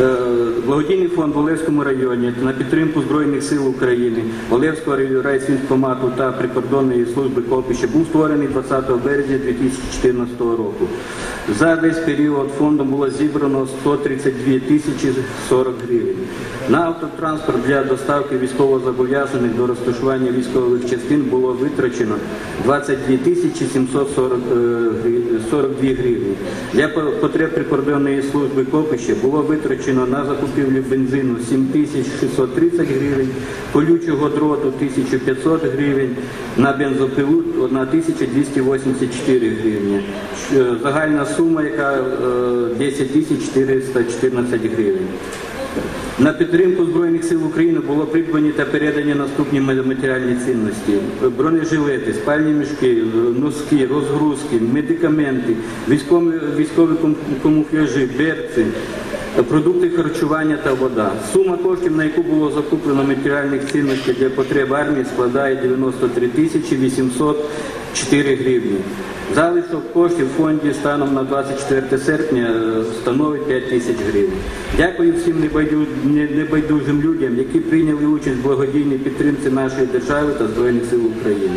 Е, Благодійний фонд в Олевському районі на підтримку Збройних сил України, Олевського райвійськкомату та прикордонної служби Копища був створений 20 березня 2014 року. За весь період фондом було зібрано 132 тисячі 40 гривень. На автотранспорт для доставки військовозобов'язаних до розташування військових частин було витрачено 22 тисячі 740 е, гри- 42 гривні. Для потреб прикордонної служби Копища було витрачено на закупівлю бензину 7 тисяч 630 гривень, колючого дроту 1500 гривень, на бензопилу 1284 гривні. Загальна сума, яка е, 10 тисяч 414 гривень. На підтримку Збройних сил України було придбані та передані наступні матеріальні цінності: бронежилети, спальні мішки, носки, розгрузки, медикаменти, військові, військові камуфляжі, берці, продукти харчування та вода. Сума коштів, на яку було закуплено матеріальних цінностей для потреб армії, складає 93 тисячі 804 гривні. Залишок коштів в фонді станом на 24 серпня е, становить 5 тисяч гривень. Дякую всім небайдужим людям, які прийняли участь в благодійній підтримці нашої держави та Збройних сил України.